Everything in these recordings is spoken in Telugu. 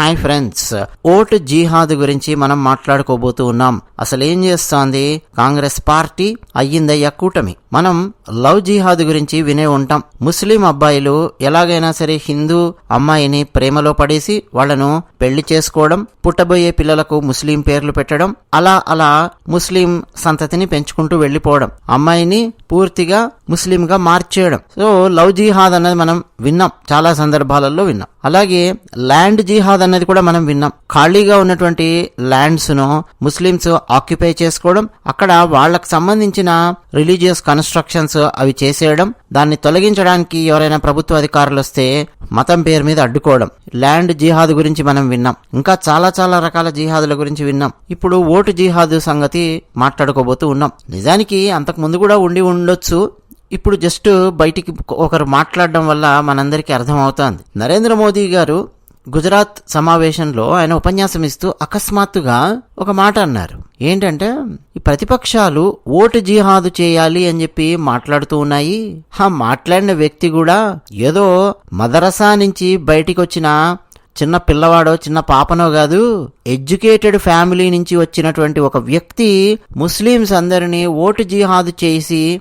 హాయ్ ఫ్రెండ్స్ ఓటు జిహాద్ గురించి మనం మాట్లాడుకోబోతూ ఉన్నాం. అసలు ఏం చేస్తోంది? కాంగ్రెస్ పార్టీ అయ్యిందయ్యా కూటమి. మనం లవ్ జిహాద్ గురించి వినే ఉంటాం. ముస్లిం అబ్బాయిలు ఎలాగైనా సరే హిందూ అమ్మాయిని ప్రేమలో పడేసి వాళ్ళను పెళ్ళి చేసుకోవడం పుట్టబోయే పిల్లలకు ముస్లిం పేర్లు పెట్టడం అలా అలా ముస్లిం సంతతిని పెంచుకుంటూ వెళ్ళిపోవడం అమ్మాయిని పూర్తిగా ముస్లింగా మార్చేయడం. సో లవ్ జిహాద్ అన్నది మనం విన్నాం. చాలా సందర్భాలలో విన్నాం. అలాగే ల్యాండ్ జిహాద్ అన్నది కూడా మనం విన్నాం. ఖాళీగా ఉన్నటువంటి ల్యాండ్స్ను ముస్లిమ్స్ ఆక్యుపై చేసుకోవడం అక్కడ వాళ్ళకు సంబంధించిన రిలీజియస్ కన్స్ట్రక్షన్స్ అవి చేసేయడం దాన్ని తొలగించడానికి ఎవరైనా ప్రభుత్వ అధికారులు వస్తే మతం పేరు మీద అడ్డుకోవడం. ల్యాండ్ జిహాద్ గురించి మనం విన్నాం. ఇంకా చాలా చాలా రకాల జిహాదుల గురించి విన్నాం. ఇప్పుడు ఓటు జిహాదు సంగతి మాట్లాడుకోబోతూ ఉన్నాం. నిజానికి అంతకు ముందు కూడా ఉండి ఉండొచ్చు. ఇప్పుడు జస్ట్ బయటికి ఒకరు మాట్లాడడం వల్ల మనందరికీ అర్థమవుతోంది. నరేంద్ర మోదీ గారు గుజరాత్ సమావేశంలో ఆయన ఉపన్యాసం ఇస్తూ అకస్మాత్తుగా ఒక మాట అన్నారు. ఏంటంటే ఈ ప్రతిపక్షాలు ఓటు జిహాదు చేయాలి అని చెప్పి మాట్లాడుతూ ఉన్నాయి. ఆ మాట్లాడిన వ్యక్తి కూడా ఏదో మదరసా నుంచి బయటికి వచ్చిన చిన్న పిల్లవాడో చిన్న పాపనో కాదు ఎడ్యుకేటెడ్ ఫ్యామిలీ నుంచి వచ్చినటువంటి ఒక వ్యక్తి ముస్లిమ్స్ అందరినీ ఓటు జిహాదు చేసి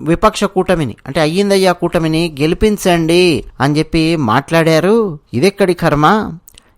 విపక్ష కూటమిని అంటే అయ్యిందయ్యా కూటమిని గెలిపించండి అని చెప్పి మాట్లాడారు. ఇదెక్కడి కర్మ?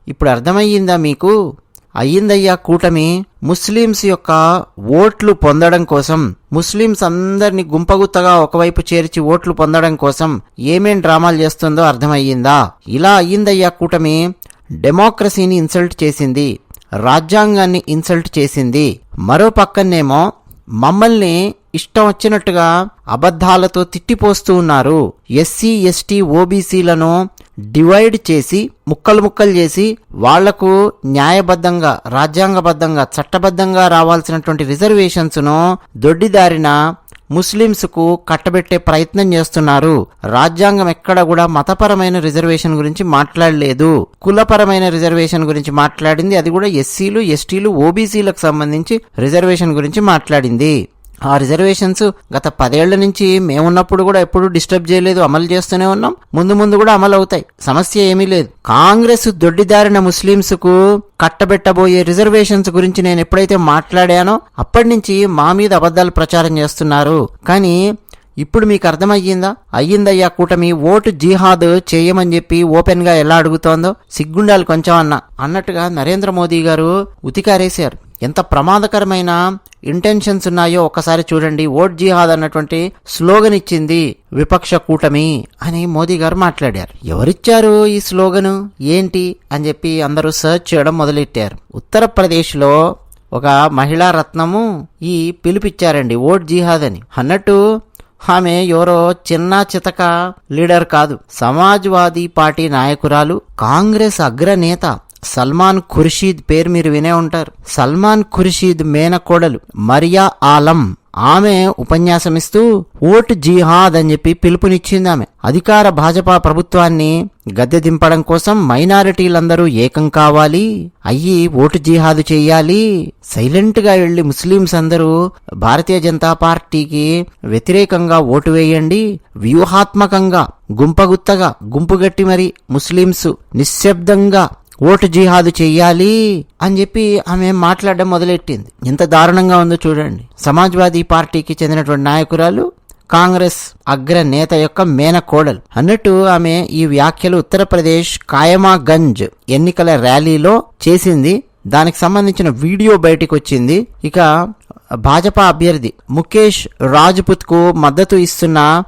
ఇప్పుడు అర్థమయ్యిందా మీకు? అయ్యిందయ్యా కూటమి. ముస్లిమ్స్ యొక్క ఓట్లు పొందడం కోసం ముస్లిమ్స్ అందరినీ గుంపగుత్తగా ఒకవైపు చేర్చి ఓట్లు పొందడం కోసం ఏమేం డ్రామాలు చేస్తుందో అర్థమయ్యిందా? ఇలా అయ్యిందయ్యా కూటమి. డెమోక్రసీని ఇన్సల్ట్ చేసింది. రాజ్యాంగాన్ని ఇన్సల్ట్ చేసింది. మరో పక్కనేమో మమ్మల్ని ఇష్టం వచ్చినట్టుగా అబద్ధాలతో తిట్టిపోస్తూ ఉన్నారు. ఎస్సీ ఎస్టీ ఓబీసీలను డివైడ్ చేసి ముక్కలు ముక్కలు చేసి వాళ్ళకు న్యాయబద్ధంగా రాజ్యాంగబద్ధంగా చట్టబద్ధంగా రావాల్సినటువంటి రిజర్వేషన్స్ను దొడ్డిదారిన ముస్లిమ్స్కు కట్టబెట్టే ప్రయత్నం చేస్తున్నారు. రాజ్యాంగం ఎక్కడ కూడా మతపరమైన రిజర్వేషన్ గురించి మాట్లాడలేదు. కులపరమైన రిజర్వేషన్ గురించి మాట్లాడింది. అది కూడా ఎస్సీలు ఎస్టీలు ఓబీసీలకు సంబంధించి రిజర్వేషన్ గురించి మాట్లాడింది. ఆ రిజర్వేషన్స్ గత పదేళ్ళ నుంచి మేమున్నప్పుడు కూడా ఎప్పుడు డిస్టర్బ్ చేయలేదు అమలు చేస్తూనే ఉన్నాం. ముందు ముందు కూడా అమలు అవుతాయి సమస్య ఏమీ లేదు. కాంగ్రెస్ దొడ్డిదారిన ముస్లింస్కు కట్టబెట్టబోయే రిజర్వేషన్స్ గురించి నేను ఎప్పుడైతే మాట్లాడానో అప్పటి నుంచి మా మీద అబద్ధాలు ప్రచారం చేస్తున్నారు. కానీ ఇప్పుడు మీకు అర్థమయ్యిందా? అయ్యిందయ్యా కూటమి ఓటు జిహాద్ చేయమని చెప్పి ఓపెన్గా ఎలా అడుగుతోందో? సిగ్గుండాలి కొంచెం అన్న. అన్నట్టుగా నరేంద్ర మోదీ గారు ఉతికారేశారు. ఎంత ప్రమాదకరమైన ఇంటెన్షన్స్ ఉన్నాయో ఒక్కసారి చూడండి. ఓట్ జిహాద్ అన్నటువంటి స్లోగన్ ఇచ్చింది విపక్ష కూటమి అని మోదీ గారు మాట్లాడారు. ఎవరిచ్చారు ఈ స్లోగను? ఏంటి? అని చెప్పి అందరూ సర్చ్ చేయడం మొదలెట్టారు. ఉత్తరప్రదేశ్లో ఒక మహిళా రత్నము ఈ పిలుపిచ్చారండి ఓట్ జిహాద్ అని. అన్నట్టు ఆమె ఎవరో చిన్న చితక లీడర్ కాదు సమాజ్వాదీ పార్టీ నాయకురాలు కాంగ్రెస్ అగ్రనేత సల్మాన్ ఖుర్షీద్ పేరు మీరు వినే ఉంటారు. సల్మాన్ ఖుర్షీద్ మేనకోడలు మరియా ఆలం. ఆమె ఉపన్యాసమిస్తూ ఓటు జిహాద్ అని చెప్పి పిలుపునిచ్చింది ఆమె. అధికార భాజపా ప్రభుత్వాన్ని గద్దె దింపడం కోసం మైనారిటీలందరూ ఏకం కావాలి. అయ్యి ఓటు జిహాదు చేయాలి. సైలెంట్గా వెళ్ళి ముస్లింస్ అందరూ భారతీయ జనతా పార్టీకి వ్యతిరేకంగా ఓటు వేయండి. వ్యూహాత్మకంగా గుంపగుత్తగా గుంపుగట్టి మరి ముస్లిమ్స్ నిశ్శబ్దంగా ఓటు జిహాదు చెయ్యాలి అని చెప్పి ఆమె మాట్లాడడం మొదలెట్టింది. ఎంత దారుణంగా ఉందో చూడండి. సమాజ్వాదీ పార్టీకి చెందినటువంటి నాయకురాలు కాంగ్రెస్ అగ్ర నేత యొక్క మేనకోడలు అన్నట్టు ఆమె ఈ వ్యాఖ్యలు ఉత్తరప్రదేశ్ కాయమాగంజ్ ఎన్నికల ర్యాలీలో చేసింది. దానికి సంబంధించిన వీడియో బయటకు వచ్చింది ఇక భాజపా అభ్యర్థి ముఖేష్ రాజ్పుత్కు మద్దతు ఇస్తున్న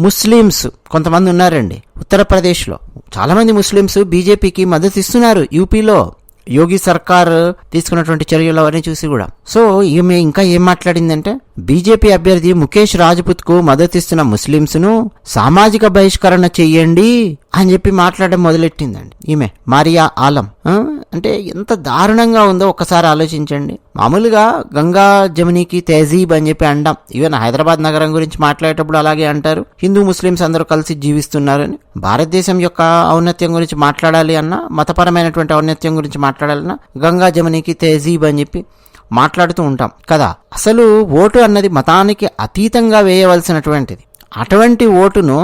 ముస్లిమ్స్ కొంతమంది ఉన్నారండి. ఉత్తరప్రదేశ్లో. చాలామంది ముస్లిమ్స్ బీజేపీకి మద్దతు ఇస్తున్నారు. యూపీలో యోగి సర్కార్ తీసుకున్నటువంటి చర్యలు అవన్నీ చూసి కూడా. సో ఈమె ఇంకా ఏం మాట్లాడిందంటే బీజేపీ అభ్యర్థి ముఖేష్ రాజ్పుత్కు మద్దతిస్తున్న ముస్లింస్ను సామాజిక బహిష్కరణ చెయ్యండి అని చెప్పి మాట్లాడడం మొదలెట్టిందండి. ఈమె మారియా ఆలం. అంటే ఎంత దారుణంగా ఉందో ఒక్కసారి ఆలోచించండి. మామూలుగా గంగా జమునికి తేజీబ్ అని చెప్పి అంటాం ఈవెన్ హైదరాబాద్ నగరం గురించి మాట్లాడేటప్పుడు అలాగే అంటారు. హిందూ ముస్లిమ్స్ అందరూ కలిసి జీవిస్తున్నారని. భారతదేశం యొక్క ఔన్నత్యం గురించి మాట్లాడాలి అన్నా మతపరమైనటువంటి ఔన్నత్యం గురించి మాట్లాడాలన్నా గంగా జమునికి తేజీబ్ అని చెప్పి మాట్లాడుతూ ఉంటాం. కదా? అసలు ఓటు అన్నది మతానికి అతీతంగా వేయవలసినటువంటిది. అటువంటి ఓటును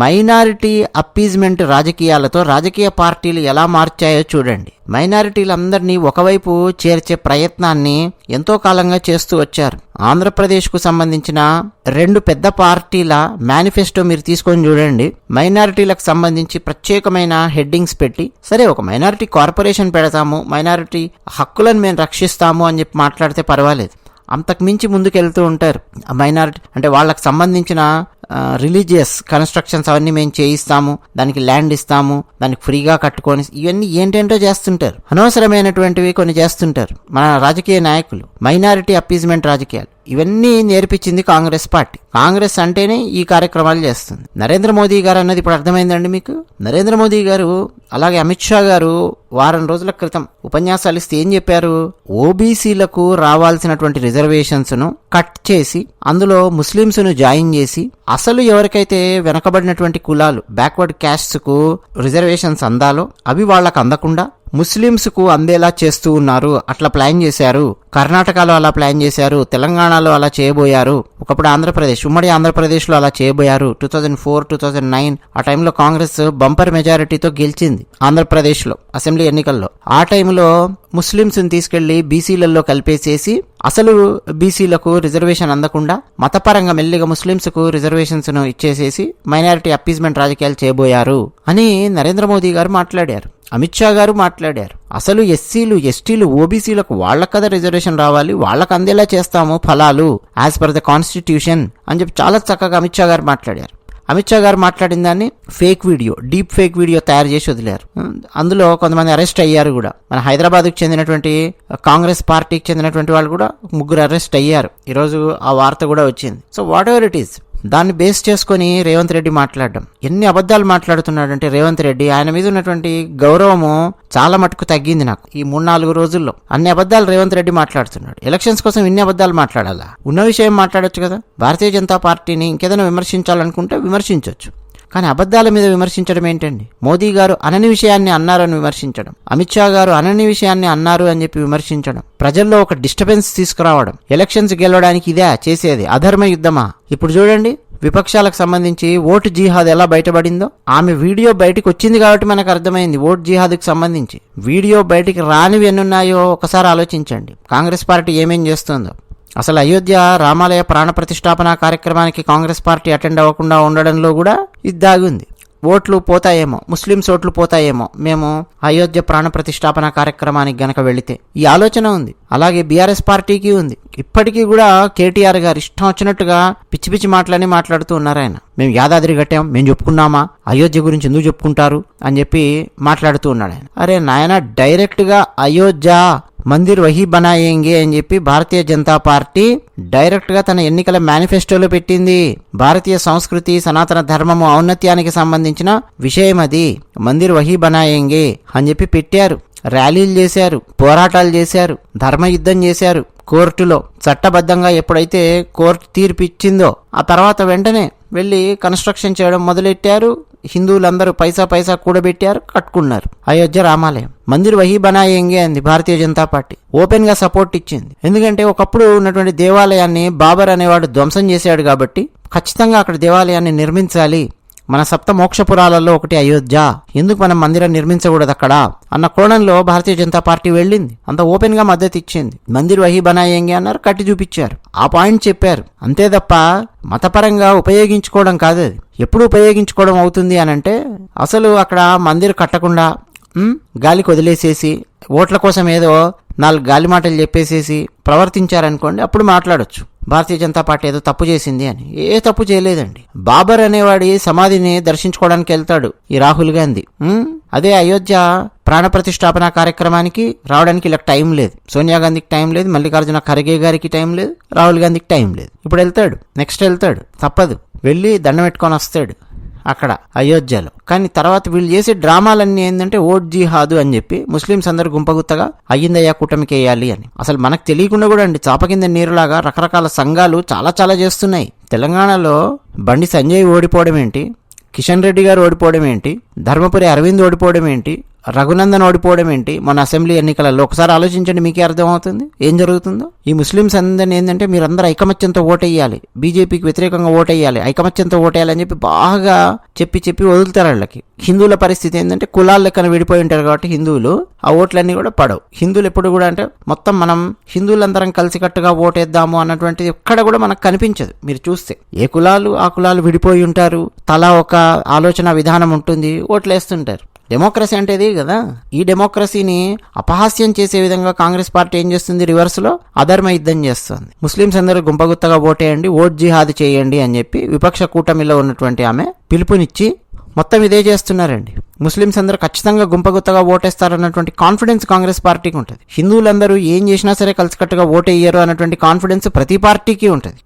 మైనారిటీ అప్పీజ్మెంట్ రాజకీయాలతో రాజకీయ పార్టీలు ఎలా మార్చాయో చూడండి. మైనారిటీలందరినీ ఒకవైపు చేర్చే ప్రయత్నాన్ని ఎంతో కాలంగా చేస్తూ వచ్చారు. ఆంధ్రప్రదేశ్కు సంబంధించిన రెండు పెద్ద పార్టీల మేనిఫెస్టో మీరు తీసుకొని చూడండి. మైనారిటీలకు సంబంధించి ప్రత్యేకమైన హెడ్డింగ్స్ పెట్టి సరే ఒక మైనారిటీ కార్పొరేషన్ పెడతాము మైనారిటీ హక్కులను మేము రక్షిస్తాము అని చెప్పి మాట్లాడితే పర్వాలేదు. అంతకు మించి ముందుకెళ్తూ ఉంటారు. మైనారిటీ అంటే వాళ్ళకి సంబంధించిన రిలీజియస్ కన్స్ట్రక్షన్స్ అవన్నీ మేము చేయిస్తాము దానికి ల్యాండ్ ఇస్తాము దానికి ఫ్రీగా కట్టుకొని ఇవన్నీ ఏంటేంటో చేస్తుంటారు. అనవసరమైనటువంటివి కొన్ని చేస్తుంటారు. మన రాజకీయ నాయకులు మైనారిటీ అప్పీజ్మెంట్ రాజకీయాలు ఇవన్నీ నేర్పించింది కాంగ్రెస్ పార్టీ. కాంగ్రెస్ అంటేనే ఈ కార్యక్రమాలు చేస్తుంది. నరేంద్ర మోదీ గారు అన్నది ఇప్పుడు అర్థమైందండి మీకు? నరేంద్ర మోదీ గారు అలాగే అమిత్ షా గారు వారం రోజుల క్రితం ఉపన్యాసాలు ఇస్తే ఏం చెప్పారు? ఓబీసీలకు రావాల్సినటువంటి రిజర్వేషన్స్ను కట్ చేసి అందులో ముస్లింస్ను జాయిన్ చేసి అసలు ఎవరికైతే వెనకబడినటువంటి కులాలు బ్యాక్వర్డ్ క్యాస్ట్స్కు రిజర్వేషన్స్ అందాలో అవి వాళ్ళకు అందకుండా ముస్లిమ్స్కు అందేలా చేస్తూ ఉన్నారు. అట్లా ప్లాన్ చేశారు. కర్ణాటకలో అలా ప్లాన్ చేశారు. తెలంగాణలో అలా చేయబోయారు. ఒకప్పుడు ఆంధ్రప్రదేశ్ ఉమ్మడి ఆంధ్రప్రదేశ్లో అలా చేయబోయారు. Two thousand four two thousand nine ఆ టైంలో కాంగ్రెస్ బంపర్ మెజారిటీతో గెలిచింది ఆంధ్రప్రదేశ్లో. అసెంబ్లీ ఎన్నికల్లో. ఆ టైంలో ముస్లింస్ని తీసుకెళ్ళి బీసీలలో కలిపేసేసి అసలు బీసీలకు రిజర్వేషన్ అందకుండా మతపరంగా మెల్లిగా ముస్లింస్కు రిజర్వేషన్స్ను ఇచ్చేసేసి మైనారిటీ అప్పీజ్మెంట్ రాజకీయాలు చేయబోయారు అని నరేంద్ర మోదీ గారు మాట్లాడారు. అమిత్ షా గారు మాట్లాడారు. అసలు ఎస్సీలు ఎస్టీలు ఓబీసీలకు వాళ్ళ కదా రిజర్వేషన్ రావాలి వాళ్ళకు అందేలా చేస్తాము ఫలాలు యాజ్ పర్ ద కాన్స్టిట్యూషన్ అని చెప్పి చాలా చక్కగా అమిత్ షా గారు మాట్లాడారు. అమిత్ షా గారు మాట్లాడిన దాన్ని fake video deep fake video తయారు చేసి వదిలేరు. అందులో కొంతమంది అరెస్ట్ అయ్యారు కూడా. మన హైదరాబాద్కు చెందినటువంటి కాంగ్రెస్ పార్టీకి చెందినటువంటి వాళ్ళు కూడా ముగ్గురు అరెస్ట్ అయ్యారు. ఈరోజు ఆ వార్త కూడా వచ్చింది. So whatever it is దాన్ని బేస్ చేసుకొని రేవంత్ రెడ్డి మాట్లాడడం. ఎన్ని అబద్ధాలు మాట్లాడుతున్నాడంటే రేవంత్ రెడ్డి ఆయన మీద ఉన్నటువంటి గౌరవము చాలా మటుకు తగ్గింది నాకు ఈ మూడు నాలుగు రోజుల్లో. అన్ని అబద్ధాలు రేవంత్ రెడ్డి మాట్లాడుతున్నాడు. ఎలక్షన్స్ కోసం ఇన్ని అబద్ధాలు మాట్లాడాలా? ఉన్న విషయం మాట్లాడొచ్చు కదా? భారతీయ జనతా పార్టీని ఇంకేదైనా విమర్శించాలనుకుంటే విమర్శించవచ్చు కానీ అబద్ధాల మీద విమర్శించడం ఏంటండి? మోదీ గారు అనని విషయాన్ని అన్నారని విమర్శించడం అమిత్ షా గారు అనని విషయాన్ని అన్నారు అని చెప్పి విమర్శించడం ప్రజల్లో ఒక డిస్టర్బెన్స్ తీసుకురావడం ఎలక్షన్స్ గెలవడానికి ఇదే చేసేది అధర్మ యుద్ధమా? ఇప్పుడు చూడండి విపక్షాలకు సంబంధించి ఓటు జిహాద్ ఎలా బయటపడిందో. ఆమె వీడియో బయటికి వచ్చింది కాబట్టి మనకు అర్థమైంది ఓటు జిహాద్కి సంబంధించి. వీడియో బయటికి రానివి ఎన్నున్నాయో ఒకసారి ఆలోచించండి. కాంగ్రెస్ పార్టీ ఏమేం చేస్తుందో. అసలు అయోధ్య రామాలయ ప్రాణ ప్రతిష్టాపన కార్యక్రమానికి కాంగ్రెస్ పార్టీ అటెండ్ అవ్వకుండా ఉండడంలో కూడా ఇది దాగుంది. ఓట్లు పోతాయేమో ముస్లిమ్స్ ఓట్లు పోతాయేమో మేము అయోధ్య ప్రాణ ప్రతిష్టాపన కార్యక్రమానికి గనక వెళితే. ఈ ఆలోచన ఉంది. అలాగే బీఆర్ఎస్ పార్టీకి ఉంది. ఇప్పటికీ కూడా కేటీఆర్ గారు ఇష్టం వచ్చినట్టుగా పిచ్చి పిచ్చి మాటలని మాట్లాడుతూ ఉన్నారు ఆయన. మేము యాదాద్రి కట్టాం మేము చెప్పుకున్నామా? అయోధ్య గురించి ఎందుకు చెప్పుకుంటారు? అని చెప్పి మాట్లాడుతూ ఉన్నాడు ఆయన. అరే నాయన డైరెక్ట్గా అయోధ్య మందిర్ వహీ బనాయేంగే అని చెప్పి భారతీయ జనతా పార్టీ డైరెక్ట్గా తన ఎన్నికల మేనిఫెస్టోలో పెట్టింది. భారతీయ సంస్కృతి సనాతన ధర్మము ఔన్నత్యానికి సంబంధించిన విషయం అది. మందిర్ వహీ బనాయేంగే అని చెప్పి పెట్టారు. ర్యాలీలు చేశారు పోరాటాలు చేశారు ధర్మయుద్ధం చేశారు. కోర్టులో చట్టబద్ధంగా ఎప్పుడైతే కోర్టు తీర్పు ఇచ్చిందో ఆ తర్వాత వెంటనే వెళ్ళి కన్స్ట్రక్షన్ చేయడం మొదలెట్టారు. హిందువులందరూ పైసా పైసా కూడబెట్టారు కట్టుకున్నారు. అయోధ్య రామాలయం. మందిర్ వహీ బనాయేంగే అంది భారతీయ జనతా పార్టీ. ఓపెన్గా సపోర్ట్ ఇచ్చింది. ఎందుకంటే ఒకప్పుడు ఉన్నటువంటి దేవాలయాన్ని బాబర్ అనేవాడు ధ్వంసం చేశాడు కాబట్టి ఖచ్చితంగా అక్కడ దేవాలయాన్ని నిర్మించాలి మన సప్త మోక్షపురాలలో ఒకటి అయోధ్య. ఎందుకు మనం మందిరం నిర్మించకూడదు అక్కడ? అన్న కోణంలో భారతీయ జనతా పార్టీ వెళ్ళింది. అంత ఓపెన్గా మద్దతు ఇచ్చింది మందిర్ వహి బనాయేంగే అన్నారు కట్టి చూపించారు. ఆ పాయింట్ చెప్పారు. అంతే తప్ప మతపరంగా ఉపయోగించుకోవడం కాదు అది ఎప్పుడు ఉపయోగించుకోవడం అవుతుంది అని అంటే అసలు అక్కడ మందిర్ కట్టకుండా ఉమ్, గాలికి వదిలేసేసి ఓట్ల కోసం ఏదో నాలుగు గాలి మాటలు చెప్పేసేసి ప్రవర్తించారనుకోండి అప్పుడు మాట్లాడొచ్చు. భారతీయ జనతా పార్టీ ఏదో తప్పు చేసింది అని. ఏ తప్పు చేయలేదండి. బాబర్ అనేవాడి సమాధిని దర్శించుకోవడానికి వెళ్తాడు ఈ రాహుల్ గాంధీ. అదే అయోధ్య ప్రాణ ప్రతిష్టాపన కార్యక్రమానికి రావడానికి ఇలా టైం లేదు. సోనియా గాంధీకి టైం లేదు మల్లికార్జున ఖర్గే గారికి టైం లేదు రాహుల్ గాంధీకి టైం లేదు. ఇప్పుడు వెళ్తాడు నెక్స్ట్ వెళ్తాడు తప్పదు. వెళ్ళి దండం పెట్టుకొని వస్తాడు. అక్కడ అయోధ్యలో. కానీ తర్వాత వీళ్ళు చేసే డ్రామాలన్నీ ఏంటంటే ఓట్ జిహాదు అని చెప్పి ముస్లింస్ అందరు గుంపగుత్తగా అయ్యిందయ్యా కూటమికి వేయాలి అని. అసలు మనకు తెలియకుండా కూడా అండి చాప కింద నీరులాగా రకరకాల సంఘాలు చాలా చాలా చేస్తున్నాయి. తెలంగాణలో బండి సంజయ్ ఓడిపోవడం ఏంటి? కిషన్ రెడ్డి గారు ఓడిపోవడం ఏంటి? ధర్మపురి అరవింద్ ఓడిపోవడం ఏంటి? రఘునందన్ ఓడిపోవడం ఏంటి? మన అసెంబ్లీ ఎన్నికలలో ఒకసారి ఆలోచించండి మీకే అర్థమవుతుంది? ఏం జరుగుతుందో? ఈ ముస్లిమ్స్ అందరినీ ఏంటంటే మీరందరూ ఐకమత్యంతో ఓటేయాలి. బీజేపీకి వ్యతిరేకంగా ఓటేయాలి. ఐకమత్యంతో ఓటేయాలి అని చెప్పి బాగా చెప్పి చెప్పి వదులుతారు వాళ్ళకి. హిందువుల పరిస్థితి ఏంటంటే కులాల లెక్కన విడిపోయి ఉంటారు కాబట్టి హిందువులు ఆ ఓట్లన్నీ కూడా పడవు. హిందువులు ఎప్పుడు కూడా అంటే మొత్తం మనం హిందువులందరం కలిసికట్టుగా ఓటేద్దాము అన్నటువంటిది ఎక్కడ కూడా మనకు కనిపించదు. మీరు చూస్తే ఏ కులాలు ఆ కులాలు విడిపోయి ఉంటారు? తలా ఒక ఆలోచన విధానం ఉంటుంది. ఓట్లేస్తుంటారు. డెమోక్రసీ అంటే ఇది కదా? ఈ డెమోక్రసీని అపహాస్యం చేసే విధంగా కాంగ్రెస్ పార్టీ ఏం చేస్తుంది? రివర్స్లో అధర్మ యుద్ధం చేస్తుంది. ముస్లింస్ అందరూ గుంపగుత్తగా ఓటేయండి ఓట్ జిహాద్ చేయండి అని చెప్పి విపక్ష కూటమిలో ఉన్నటువంటి ఆమె పిలుపునిచ్చి మొత్తం ఇదే చేస్తున్నారండి. ముస్లింస్ అందరూ ఖచ్చితంగా గుంపగుత్తగా ఓటేస్తారన్నటువంటి కాన్ఫిడెన్స్ కాంగ్రెస్ పార్టీకి ఉంటుంది. హిందువులందరూ ఏం చేసినా సరే కలిసికట్టుగా ఓటేయ్యారు అన్నటువంటి కాన్ఫిడెన్స్ ప్రతి పార్టీకి ఉంటుంది.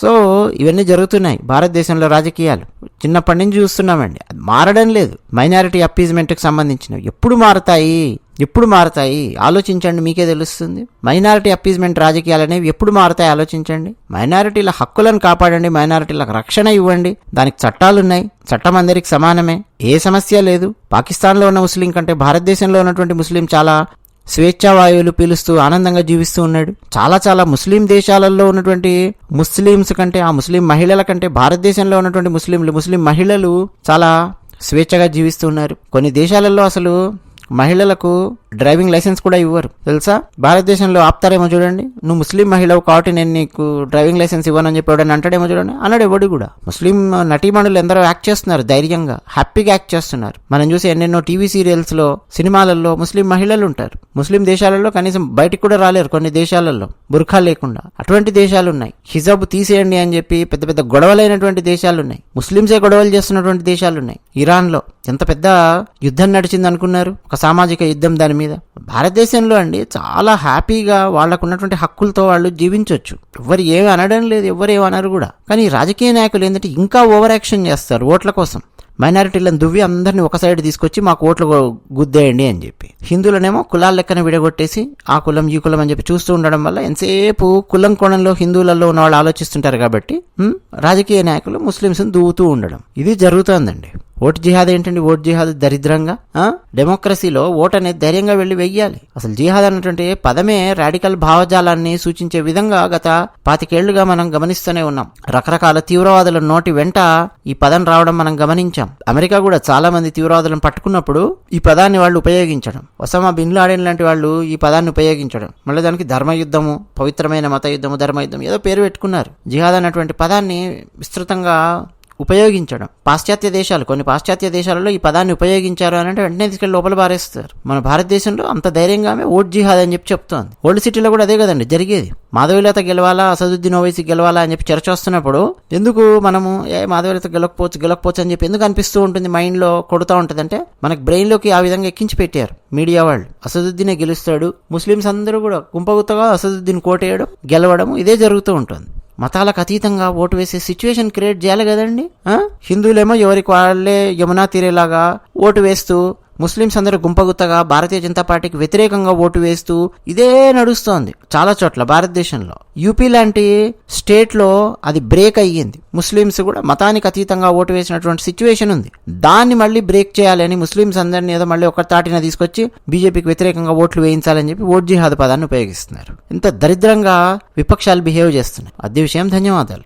సో ఇవన్నీ జరుగుతున్నాయి భారతదేశంలో రాజకీయాలు. చిన్నప్పటి నుంచి చూస్తున్నామండి. అది మారడం లేదు. మైనారిటీ అప్పీజ్మెంట్కి సంబంధించినవి ఎప్పుడు మారతాయి? ఎప్పుడు మారతాయి? ఆలోచించండి మీకే తెలుస్తుంది. మైనారిటీ అప్పీజ్మెంట్ రాజకీయాలు అనేవి ఎప్పుడు మారతాయి? ఆలోచించండి. మైనారిటీల హక్కులను కాపాడండి మైనారిటీలకు రక్షణ ఇవ్వండి. దానికి చట్టాలున్నాయి. చట్టం అందరికి సమానమే. ఏ సమస్య లేదు. పాకిస్తాన్లో ఉన్న ముస్లిం కంటే భారతదేశంలో ఉన్నటువంటి ముస్లిం చాలా స్వేచ్ఛావాయువులు పీలుస్తూ ఆనందంగా జీవిస్తూ ఉన్నాడు. చాలా చాలా ముస్లిం దేశాలలో ఉన్నటువంటి ముస్లిమ్స్ కంటే ఆ ముస్లిం మహిళల కంటే భారతదేశంలో ఉన్నటువంటి ముస్లింలు ముస్లిం మహిళలు చాలా స్వేచ్ఛగా జీవిస్తున్నారు కొన్ని దేశాలలో అసలు మహిళలకు డ్రైవింగ్ లైసెన్స్ కూడా ఇవ్వరు. తెలుసా? భారతదేశంలో ఆపుతారేమో చూడండి. నువ్వు ముస్లిం మహిళవు కాబట్టి నేను నీకు డ్రైవింగ్ లైసెన్స్ ఇవ్వనని చెప్పి ఎవడని అంటాడేమో చూడండి. అన్నాడు ఎవడు కూడా. ముస్లిం నటీమణులు ఎందరో యాక్ట్ చేస్తున్నారు ధైర్యంగా. హ్యాపీగా యాక్ట్ చేస్తున్నారు. మనం చూసి ఎన్నెన్నో టీవీ సీరియల్స్లో సినిమాలలో ముస్లిం మహిళలు ఉంటారు. ముస్లిం దేశాలలో కనీసం బయటికి కూడా రాలేరు కొన్ని దేశాలలో. బుర్ఖా లేకుండా. అటువంటి దేశాలు ఉన్నాయి హిజాబ్ తీసేయండి అని చెప్పి పెద్ద పెద్ద గొడవలైనటువంటి దేశాలు ఉన్నాయి ముస్లింసే గొడవలు చేస్తున్నటువంటి దేశాలు ఉన్నాయి ఇరాన్లో ఎంత పెద్ద యుద్ధం నడిచింది అనుకున్నారు ఒక సామాజిక యుద్ధం దాని మీద. భారతదేశంలో అండి చాలా హ్యాపీగా వాళ్ళకు ఉన్నటువంటి హక్కులతో వాళ్ళు జీవించవచ్చు ఎవరు ఏమి అనడం లేదు ఎవరు ఏమి అనరు కూడా. కానీ రాజకీయ నాయకులు ఏంటంటే ఇంకా ఓవర్ యాక్షన్ చేస్తారు ఓట్ల కోసం. మైనారిటీలను దువ్వి అందరినీ ఒక సైడ్ తీసుకొచ్చి మాకు ఓట్లు గుద్దేయండి అని చెప్పి. హిందువులనేమో కులాల లెక్కన విడగొట్టేసి ఆ కులం ఈ కులం అని చెప్పి చూస్తూ ఉండడం వల్ల ఎంతసేపు కులం కోణంలో హిందువులలో ఉన్న వాళ్ళు ఆలోచిస్తుంటారు కాబట్టి రాజకీయ నాయకులు ముస్లింస్ని దువ్వుతూ ఉండడం. ఇది జరుగుతోందండి. ఓటు జిహాద్ ఏంటండి? ఓటు జిహాద్ దరిద్రంగా? డెమోక్రసీలో ఓటు అనేది ధైర్యంగా వెళ్ళి వెయ్యాలి. అసలు జిహాద్ అన్నటువంటి పదమే రాడికల్ భావజాలాన్ని సూచించే విధంగా గత పాతికేళ్ళుగా మనం గమనిస్తూనే ఉన్నాం. రకరకాల తీవ్రవాదుల నోటి వెంట ఈ పదం రావడం మనం గమనించాం. అమెరికా కూడా చాలా మంది తీవ్రవాదులను పట్టుకున్నప్పుడు ఈ పదాన్ని వాళ్ళు ఉపయోగించడం. ఒసామా బిన్ లాడెన్ లాంటి వాళ్ళు ఈ పదాన్ని ఉపయోగించడం. మళ్ళీ దానికి ధర్మయుద్ధము పవిత్రమైన మత యుద్ధము ధర్మయుద్ధం ఏదో పేరు పెట్టుకున్నారు. జిహాద్ అన్నటువంటి పదాన్ని విస్తృతంగా ఉపయోగించడం. పాశ్చాత్య దేశాలు కొన్ని పాశ్చాత్య దేశాలలో ఈ పదాన్ని ఉపయోగించారు అని అంటే వెంటనే తీసుకెళ్ళి లోపల బారేస్తారు మన భారతదేశంలో అంత ధైర్యంగా ఆమె ఓట్ జిహాద్ అని చెప్పి చెప్తోంది. ఓల్డ్ సిటీలో కూడా అదే కదండి జరిగేది. మాధవీలత గెలవాలా అసదుద్దీన్ ఓవైసీ గెలవాలా అని చెప్పి చర్చ వస్తున్నప్పుడు ఎందుకు మనము ఏ మాధవీలత గెలకపోవచ్చు గెలకపోవచ్చు అని చెప్పి ఎందుకు అనిపిస్తూ ఉంటుంది మైండ్లో కొడుతూ ఉంటుంది అంటే మనకి బ్రెయిన్లోకి ఆ విధంగా ఎక్కించి పెట్టారు మీడియా వాళ్ళు. అసదుద్దీనే గెలుస్తాడు. ముస్లిమ్స్ అందరూ కూడా గుంపగుత్తగా అసదుద్దీన్ కోటేయడం గెలవడం ఇదే జరుగుతూ ఉంటుంది. మతాలకు అతీతంగా ఓటు వేసే సిచ్యువేషన్ క్రియేట్ చేయాలి కదండి హిందువులేమో ఎవరికి వాళ్ళే యమునా తీరేలాగా ఓటు వేస్తూ ముస్లింస్ అందరూ గుంపగుత్తగా భారతీయ జనతా పార్టీకి వ్యతిరేకంగా ఓటు వేస్తూ ఇదే నడుస్తోంది చాలా చోట్ల భారతదేశంలో. యూపీ లాంటి స్టేట్లో అది బ్రేక్ అయ్యింది. ముస్లిమ్స్ కూడా మతానికి అతీతంగా ఓటు వేసినటువంటి సిచ్యువేషన్ ఉంది. దాన్ని మళ్ళీ బ్రేక్ చేయాలని ముస్లింస్ అందరినీ ఏదో మళ్ళీ ఒక తాటిన తీసుకొచ్చి బీజేపీకి వ్యతిరేకంగా ఓట్లు వేయించాలని చెప్పి ఓట్ జిహాద్ పదాన్ని ఉపయోగిస్తున్నారు. ఇంత దరిద్రంగా విపక్షాలు బిహేవ్ చేస్తున్నాయి. అదే విషయం ధన్యవాదాలు.